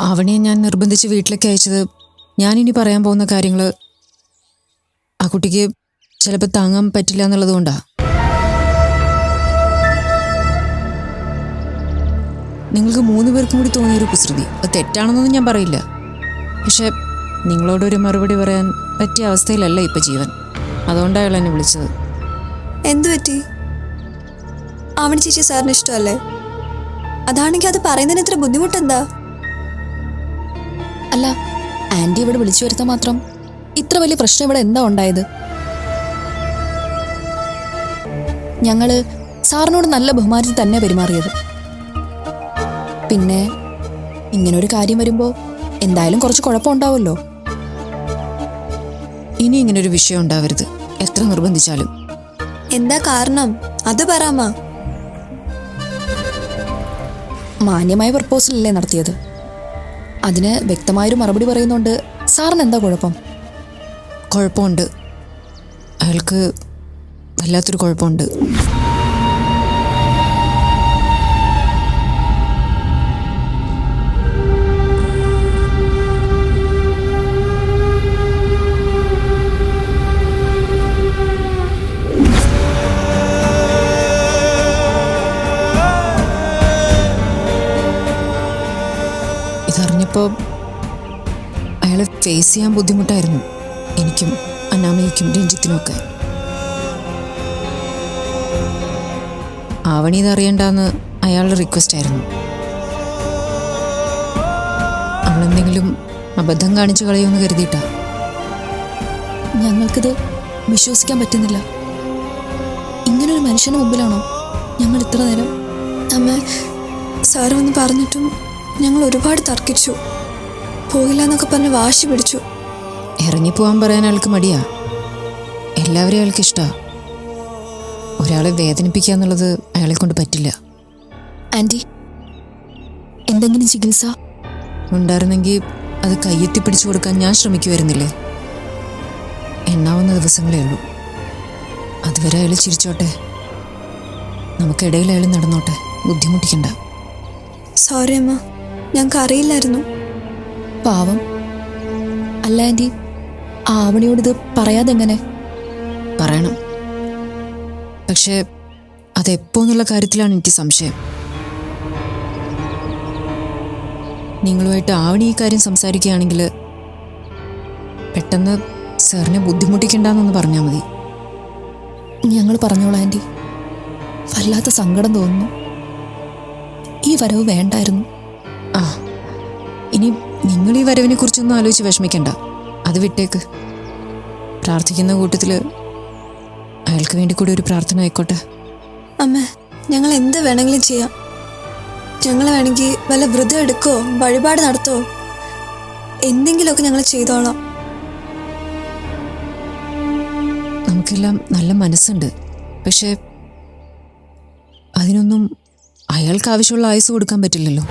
അവനെയും ഞാൻ നിർബന്ധിച്ച് വീട്ടിലേക്ക് അയച്ചത് ഞാനിനി പറയാൻ പോകുന്ന കാര്യങ്ങൾ ആ കുട്ടിക്ക് ചിലപ്പോൾ താങ്ങാൻ പറ്റില്ല എന്നുള്ളത് കൊണ്ടാ. നിങ്ങൾക്ക് മൂന്ന് പേർക്കും കൂടി തോന്നിയൊരു കുസൃതി. അത് തെറ്റാണെന്നൊന്നും ഞാൻ പറയില്ല. പക്ഷെ നിങ്ങളോടൊരു മറുപടി പറയാൻ പറ്റിയ അവസ്ഥയിലല്ല ഇപ്പം ജീവൻ. അതുകൊണ്ടാണ് അയാൾ എന്നെ വിളിച്ചത്. എന്തു പറ്റി? അവൻ ചേച്ചി സാറിന് ഇഷ്ടമല്ലേ? അതാണെങ്കിൽ അത് പറയുന്നതിന് ഇത്ര ബുദ്ധിമുട്ടെന്താ? അല്ല ആന്റി ഇവിടെ വിളിച്ചു വരുത്താൻ മാത്രം. ഇത്ര വലിയ പ്രശ്നം ഇവിടെ എന്താ ഉണ്ടായത്? ഞങ്ങൾ സാറിനോട് നല്ല ബഹുമാനത്തിൽ തന്നെ പെരുമാറിയത്. പിന്നെ ഇങ്ങനൊരു കാര്യം വരുമ്പോ എന്തായാലും കുറച്ച് കുഴപ്പമുണ്ടാവുമല്ലോ ഇനി ഇങ്ങനൊരു വിഷയം ഉണ്ടാവരുത്. എത്ര നിർബന്ധിച്ചാലും. എന്താ കാരണം? അത് പറയാമ? മാന്യമായ പ്രപ്പോസലല്ലേ നടത്തിയത്? അതിന് വ്യക്തമായൊരു മറുപടി പറയുന്നുണ്ട്. സാറിന് എന്താ കുഴപ്പം? കുഴപ്പമുണ്ട്. അയാൾക്ക് വല്ലാത്തൊരു കുഴപ്പമുണ്ട്. ഇതറിഞ്ഞപ്പോൾ അയാളെ ഫേസ് ചെയ്യാൻ ബുദ്ധിമുട്ടായിരുന്നു. എനിക്കും അന്നാമയ്ക്കും രഞ്ജിത്തിനുമൊക്കെ. ആവണി ഇതറിയണ്ടെന്ന് അയാളുടെ റിക്വസ്റ്റ് ആയിരുന്നു. അവളെന്തെങ്കിലും അബദ്ധം കാണിച്ചു കളയുമെന്ന് കരുതിയിട്ടാ. ഞങ്ങൾക്കിത് വിശ്വസിക്കാൻ പറ്റുന്നില്ല. ഇങ്ങനൊരു മനുഷ്യന് മുമ്പിലാണോ ഞങ്ങൾ ഇത്ര നേരം? അമ്മ സാറൊന്ന് പറഞ്ഞിട്ടും ഞങ്ങൾ ഒരുപാട് തർക്കിച്ചു. പോകില്ല എന്നൊക്കെ പറഞ്ഞ് വാശി പിടിച്ചു. ഇറങ്ങിപ്പോവാൻ പറയാൻ ആൾക്ക് മടിയാ. എല്ലാവരെയും അയാൾക്ക് ഇഷ്ടാ. ഒരാളെ വേദനിപ്പിക്കുക എന്നുള്ളത് അയാളെ കൊണ്ട് പറ്റില്ല. ആന്റി എന്തെങ്കിലും ചികിത്സ? ഉണ്ടായിരുന്നെങ്കിൽ അത് കയ്യെത്തി പിടിച്ചു കൊടുക്കാൻ ഞാൻ ശ്രമിക്കുമായിരുന്നില്ലേ? എണ്ണാവുന്ന ദിവസങ്ങളേ ഉള്ളൂ. അതുവരെ അയാൾ ചിരിച്ചോട്ടെ. നമുക്കിടയിൽ അയാൾ നടന്നോട്ടെ. ബുദ്ധിമുട്ടിക്കണ്ട. സോറി അമ്മ. ഞങ്ങൾക്ക് അറിയില്ലായിരുന്നു പാവം. അല്ല ആന്റി. ആ ആവണിയോട് ഇത് പറയാതെങ്ങനെ? പറയണം. പക്ഷേ അതെപ്പോ എന്നുള്ള കാര്യത്തിലാണ് എനിക്ക് സംശയം. നിങ്ങളുമായിട്ട് ആവണി ഈ കാര്യം സംസാരിക്കുകയാണെങ്കിൽ പെട്ടെന്ന് സാറിനെ ബുദ്ധിമുട്ടിക്കണ്ടെന്നൊന്ന് പറഞ്ഞാൽ മതി. ഞങ്ങൾ പറഞ്ഞോളാം ആന്റി വല്ലാത്ത സങ്കടം തോന്നുന്നു. ഈ വരവ് വേണ്ടായിരുന്നു. ആ ഇനി നിങ്ങൾ ഈ വരവിനെ കുറിച്ചൊന്നും ആലോചിച്ച് വിഷമിക്കണ്ട. അത് വിട്ടേക്ക്. പ്രാർത്ഥിക്കുന്ന കൂട്ടത്തിൽ അയാൾക്ക് വേണ്ടി കൂടി ഒരു പ്രാർത്ഥന ആയിക്കോട്ടെ. അമ്മ ഞങ്ങൾ എന്ത് വേണമെങ്കിലും ചെയ്യാം. ഞങ്ങൾ വേണമെങ്കിൽ വല്ല വ്രതം എടുക്കോ വഴിപാട് നടത്തോ എന്തെങ്കിലുമൊക്കെ ഞങ്ങൾ ചെയ്തോളാം. നമുക്കെല്ലാം നല്ല മനസ്സുണ്ട്. പക്ഷേ അതിനൊന്നും അയാൾക്ക് ആവശ്യമുള്ള ആയുസ് കൊടുക്കാൻ പറ്റില്ലല്ലോ.